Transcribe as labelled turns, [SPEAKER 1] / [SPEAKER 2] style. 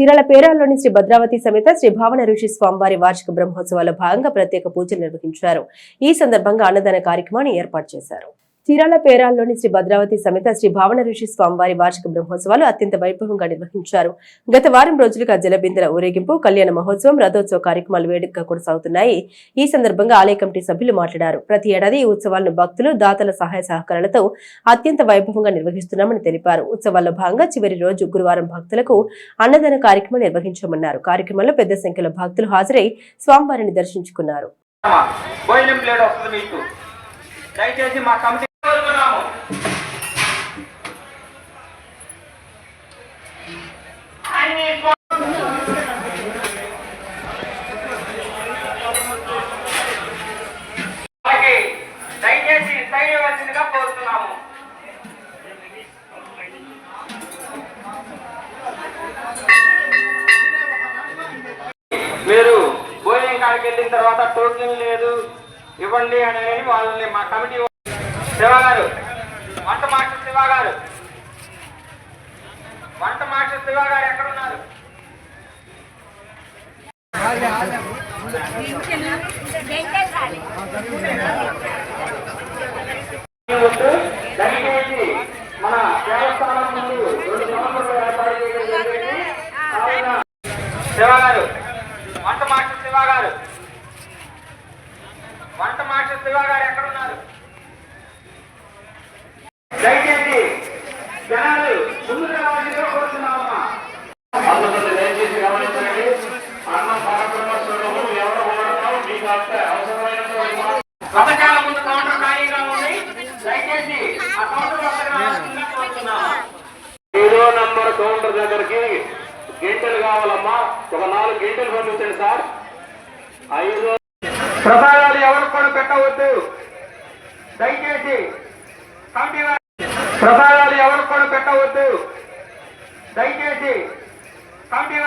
[SPEAKER 1] చీరాల పేరాల్లోని శ్రీ భద్రావతి సమేత శ్రీ భావన ఋషి స్వామివారి వార్షిక బ్రహ్మోత్సవాల్లో భాగంగా ప్రత్యేక పూజలు నిర్వహించారు. ఈ సందర్భంగా అన్నదాన కార్యక్రమాన్ని ఏర్పాటు చేశారు. చీరాల పేరాల్లోని శ్రీ భద్రావతి సమేత శ్రీ భావన ఋషి స్వామివారి వార్షిక బ్రహ్మోత్సవాలు అత్యంత వైభవంగా నిర్వహించారు. గత వారం రోజులుగా జలబిందెల ఊరేగింపు కళ్యాణ మహోత్సవం రథోత్సవ కార్యక్రమాలు వేడుకగా కొనసాగుతున్నాయి. ఈ సందర్భంగా ఆలయ కమిటీ సభ్యులు మాట్లాడారు. ప్రతి ఏడాది ఈ ఉత్సవాలను భక్తులు దాతల సహాయ సహకారాలతో అత్యంత వైభవంగా నిర్వహిస్తున్నామని తెలిపారు. ఉత్సవాల్లో భాగంగా చివరి రోజు గురువారం భక్తులకు అన్నదాన కార్యక్రమం నిర్వహించామన్నారు. కార్యక్రమంలో పెద్ద సంఖ్యలో భక్తులు హాజరై స్వామివారిని దర్శించుకున్నారు.
[SPEAKER 2] దయచేసి మా కమిటీ కోరుతున్నాము అలాగే దయచేసి చేయవలసిందిగా కోరుతున్నాము మీరు భోజనం కాడికి వెళ్ళిన తర్వాత టోకెన్ లేదు ఇవ్వండి అని వాళ్ళని మా కమిటీ శివ గారు వంట మాస్టర్ శివ గారు శివ గారు ఎక్కడ దయచేసి మన దేవస్థానం ముందు రెండు సంవత్సరాలు ఏర్పాటు చేయడం జరిగింది. శివ గారు వంట మాస్టర్ శివ గారు వంట మాస్టర్ శివ గారు ఎక్కడ దయచేసి జనాలు ముందుకు రావాల్సిందిగా కౌంటర్
[SPEAKER 3] గంటలు కావాలమ్మా. ఒక నాలుగు గంటలు పంపించండి సార్. ఐదు.
[SPEAKER 2] ప్రసాదాలు ఎవరు కూడా పెట్టవద్దు. దయచేసి కమిటీ ప్రసాదాలు ఎవరు కూడా పెట్టవద్దు. దయచేసి కమిటీ